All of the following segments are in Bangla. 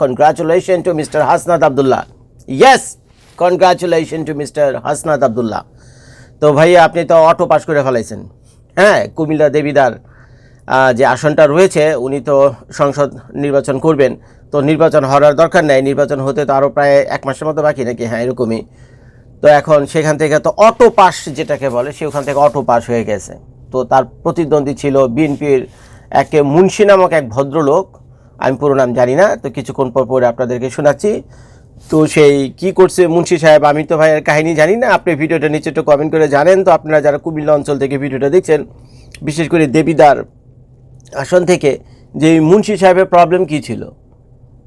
Congratulation to mister Hasnat Abdullah yes congratulation to mister Hasnat Abdullah তো ভাইয়া, আপনি তো অটো পাস করে ফেলাইছেন। হ্যাঁ কুমিল্লা দেবিদার যে আসনটা রয়েছে, উনি তো সংসদ নির্বাচন করবেন। তো নির্বাচন হওয়ার দরকার নেই, নির্বাচন হতে তো আরও প্রায় এক মাসের মতো বাকি নাকি? হ্যাঁ এরকমই। তো এখন সেখান থেকে তো অটো পাস যেটাকে বলে, সে ওখান থেকে অটো পাস হয়ে গেছে। তো তার প্রতিদ্বন্দ্বী ছিল বিএনপির একে মুন্সি নামক এক ভদ্রলোক। আমি পুরো নাম জানি না, তো কিছুক্ষণ পর পরে আপনাদেরকে শোনাচ্ছি। তো সেই কি করছে মুন্সি সাহেব, আমি তো ভাইয়ের কাহিনী জানি না, আপনি ভিডিওটা নিচে একটু কমেন্ট করে জানেন। তো আপনারা যারা কুমিল্লা অঞ্চল থেকে ভিডিওটা দেখছেন, বিশেষ করে দেবিদার আসন থেকে, যে মুন্সি সাহেবের প্রবলেম কি ছিল?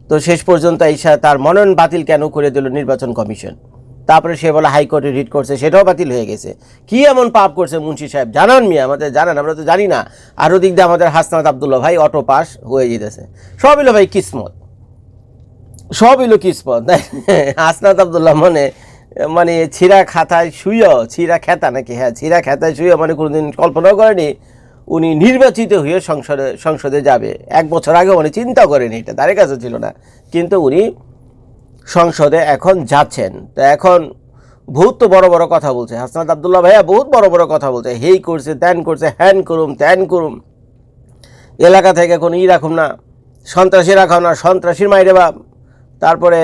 তো শেষ পর্যন্ত ঈশা তার মনোনয়ন বাতিল কেন করে দিল নির্বাচন কমিশন? তারপরে সে বলে হাইকোর্টে রিট করছে, সেটাও বাতিল হয়ে গেছে। কি এমন পাপ করছে মুন্সি সাহেব? জানান মিয়া, আমাদের জানান, আমরা তো জানি না। আর ওদিক দিয়ে আমাদের হাসনাত আবদুল্লাহ ভাই অটো পাস হয়ে যেতেছে। সব ভাই কিসমত। সব এলো কিসমত হাসনাত আবদুল্লাহ মানে মানে ছিঁড়া খাতায় শুয়েও ছিঁড়া খেতা নাকি? হ্যাঁ ছিঁড়া খেতায় শুয়ে মানে কোনোদিন কল্পনাও করেনি উনি নির্বাচিত হয়ে সংসদে সংসদে যাবে। এক বছর আগে উনি চিন্তা করেনি এটা তার কাছে ছিল না। কিন্তু উনি সংসদে এখন যাচ্ছেন। তা এখন বহুত তো বড় বড় কথা বলছে। হাসনাত আবদুল্লাহ ভাইয়া বহুত বড় বড় কথা বলছে। হেই করছে, ত্যান করছে, হ্যান করুম, ত্যান করুম। এলাকা থেকে কোনো ই রাখুম না। সন্ত্রাসী রাখাও না, সন্ত্রাসীর মাইরে বাপ। তারপরে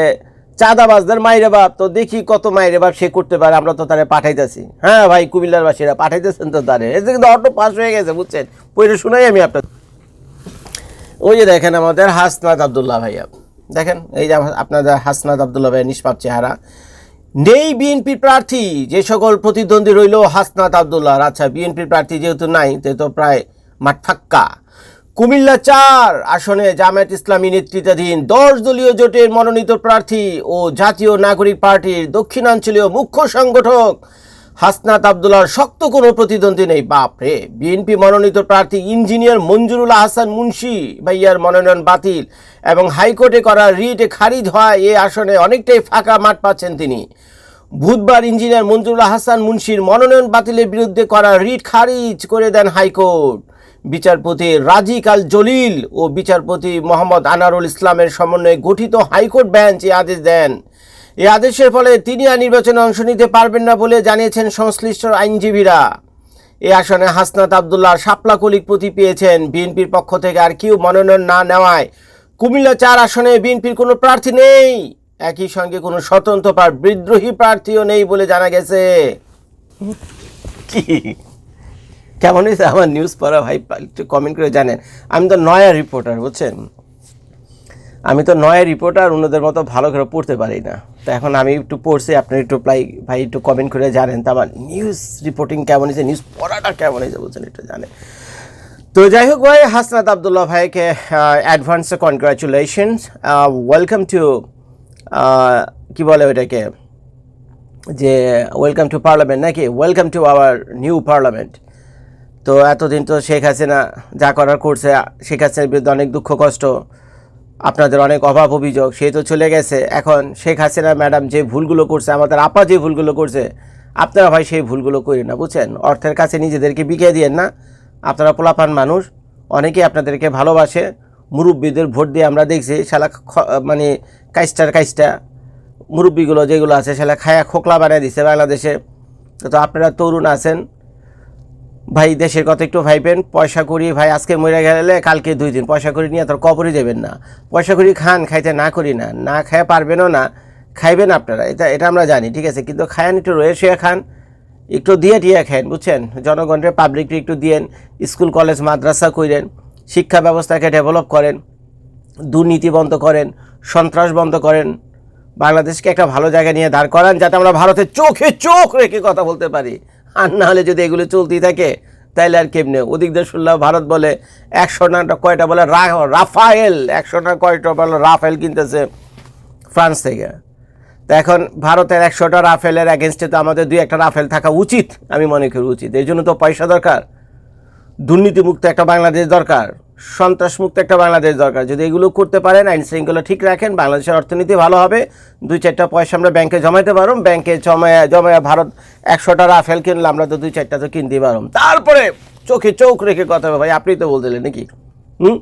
চাঁদাবাজদের মাইরে বাপ। তো দেখি কত মাইরে বাপ সে করতে পারে, আমরা তো তারে পাঠাইতেছি। হ্যাঁ ভাই কুমিল্লার বাসীরা পাঠাইতেছেন তো তারে। এতে কিন্তু অটো পাস হয়ে গেছে, বুঝছেন? পড়ে শুনাই আমি আপনার ওই যে দেখেন আমাদের হাসনাত আবদুল্লাহ ভাইয়া। দেখেন, এই যে আপনাদের হাসনাত আবদুল্লাহ ভাই নিষ্পাপ চেহারা। নেই বিএনপি প্রার্থী, যে সকল প্রতিদ্বন্দ্বী রইল হাসনাত আবদুল্লাহ। আচ্ছা বিএনপির প্রার্থী যেহেতু নাই, তে তো প্রায় মাঠ ফাক্কা। কুমিল্লা চার আসনে জামায়াত ইসলামী নেতৃত্বাধীন দশ দলীয় জোটের মনোনীত প্রার্থী ও জাতীয় নাগরিক পার্টির দক্ষিণাঞ্চলীয় মুখ্য সংগঠক হাসনাত আবদুল্লাহর শক্ত কোনো প্রতিদ্বন্দ্বী নেই। বাপ রে বিএনপি মনোনীত প্রার্থী ইঞ্জিনিয়ার মঞ্জুরুল হাসান মুন্সি ভাইয়ার মনোনয়ন বাতিল এবং হাইকোর্টে করা রিট খারিজ হয় এ আসনে অনেকটাই ফাঁকা মাঠ পাচ্ছেন তিনি। বুধবার ইঞ্জিনিয়ার মঞ্জুরুল হাসান মুন্সির মনোনয়ন বাতিলের বিরুদ্ধে করা রিট খারিজ করে দেন হাইকোর্ট। বিচারপতি রাজিক আল জলিল ও বিচারপতি মোহাম্মদ আনারুল ইসলামের সমন্বয়ে গঠিত হাইকোর্ট বেঞ্চ এই আদেশ দেন। এই আদেশের ফলে তিনি আর নির্বাচনে অংশ নিতে পারবেন না বলে জানিয়েছেন সংশ্লিষ্ট আইনজীবীরা। এ আসনে হাসনাত আবদুল্লাহ শাপলা কলিক প্রতি পেয়েছেন। বিএনপির পক্ষ থেকে আর কেউ মনোনয়ন না নেওয়ায় কুমিল্লা চার আসনে বিএনপির কোনো প্রার্থী নেই। একই সঙ্গে কোনো স্বতন্ত্র বা বিদ্রোহী প্রার্থীও নেই বলে জানা গেছে। কি? কেমন হয়েছে? আমার নিউজ পড়া ভাই, একটু কমেন্ট করে জানেন। আমি তো নয়া রিপোর্টার বুঝছেন? আমি তো নয় রিপোর্টার অন্যদের মতো ভালো করে পড়তে পারি না। তো এখন আমি একটু পড়ছি, আপনি একটু প্লাই ভাই একটু কমেন্ট করে জানেন। তো আমার নিউজ রিপোর্টিং কেমন হয়েছে নিউজ পড়াটা কেমন হয়েছে বলছেন একটু জানেন। তো যাই হোক ভাই, হাসনাত আবদুল্লাহ ভাইকে অ্যাডভান্সে কনগ্রাচুলেশনস ওয়েলকাম টু কি বলে ওইটাকে? যে ওয়েলকাম টু পার্লামেন্ট নাকি? Welcome to our new parliament তো এতদিন তো শেখ হাসিনা যা করার করছে, শেখ হাসিনার বিরুদ্ধে অনেক দুঃখ, কষ্ট। আপনাদের অনেক অভাব অভিযোগ, সে তো চলে গেছে। এখন শেখ হাসিনা ম্যাডাম যে ভুলগুলো করছে, আমাদের আপা যে ভুলগুলো করছে, আপনারা ভাই সেই ভুলগুলো করেন না, বুঝছেন? অর্থের কাছে নিজেদেরকে বিকিয়ে দিয়েন না। আপনারা পোলাপান মানুষ, অনেকেই আপনাদেরকে ভালোবাসে, মুরব্বীদের ভোট দিয়ে আমরা দেখছি, শালা মানে কাইস্টার কাইস্টা, মুরব্বীগুলো যেগুলো আছে সেটা খায়া খোকলা বানিয়ে দিছে বাংলাদেশে। তো আপনারা তরুণ আছেন ভাই দেশের কথা একটু ভাইবেন, পয়সা করি, ভাই আজকে মরে গেলে কালকে দুই দিন। পয়সা করি নিয়ে তোর কবরই দেবেন না। পয়সা করি খান, খাইতে না করি না। না খায় পারবেনও না, খাইবেন আপনারা। এটা এটা আমরা জানি, ঠিক আছে? কিন্তু খায়ান, একটু রয়ে শুয়ে খান, একটু দিয়ে টিয়ে খান বুঝছেন? জনগণের পাবলিককে একটু দিয়েন, স্কুল, কলেজ, মাদ্রাসা করেন শিক্ষা ব্যবস্থাকে ডেভেলপ করেন, দুর্নীতি বন্ধ করেন, সন্ত্রাস বন্ধ করেন, বাংলাদেশকে একটা ভালো জায়গা নিয়ে দাঁড় করান, যাতে আমরা ভারতের চোখে চোখ রেখে কথা বলতে পারি। আর না হলে যদি এগুলো চলতেই থাকে, তাইলে আর কেমনে? ওদিক দিয়ে শুনলাম ভারত বলে একশো না কয়টা বলে রাফায়েল, একশো না কয়টা বলে রাফেল কিনতেছে ফ্রান্স থেকে। তো এখন ভারতের একশোটা রাফেলের অ্যাগেনস্টে তো আমাদের দুই একটা রাফেল থাকা উচিত, আমি মনে করি উচিত। এই জন্য তো পয়সা দরকার। দুর্নীতিমুক্ত একটা বাংলাদেশ দরকার। সন্ত্রাসমুক্ত একটা বাংলাদেশ দরকার। যদি এগুলো করতে পারেন, আইন শৃঙ্খলা ঠিক রাখেন, বাংলাদেশের অর্থনীতি ভালো হবে। দুই চারটা পয়সা আমরা ব্যাংকে জমাইতে পারব ব্যাংকে জমায় জমায় ভারত একশোটা রাফেল কিনলে আমরা তো দুই চারটা তো কিনতে পারব তারপরে চোখে চোখ রেখে কথা হবে ভাই, আপনি তো বলছিলেন নাকি? হুম?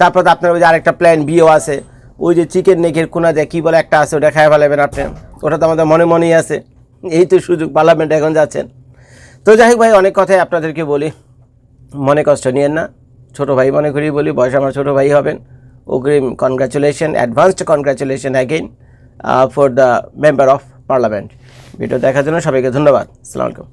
তারপর তো আপনার ওই যে আরেকটা প্ল্যান বিও আছে। ওই যে চিকেন নেকের কোনা দিয়ে কী বলে একটা আছে, ওটা খায় ফেলাবেন আপনি। ওটা তো আমাদের মনে মনেই আছে। এই তো সুযোগ পার্লামেন্টে এখন যাচ্ছেন। তো যাই হোক ভাই, অনেক কথাই আপনাদেরকে বলি। মনে কষ্ট নিয়েন না। ছোট ভাই মনে করি বলি, বয়স আমার ছোট ভাই হবেন। অগ্রিম congratulation advanced congratulation again for the member of parliament video দেখার জন্য সবাইকে ধন্যবাদ। আসসালামু আলাইকুম।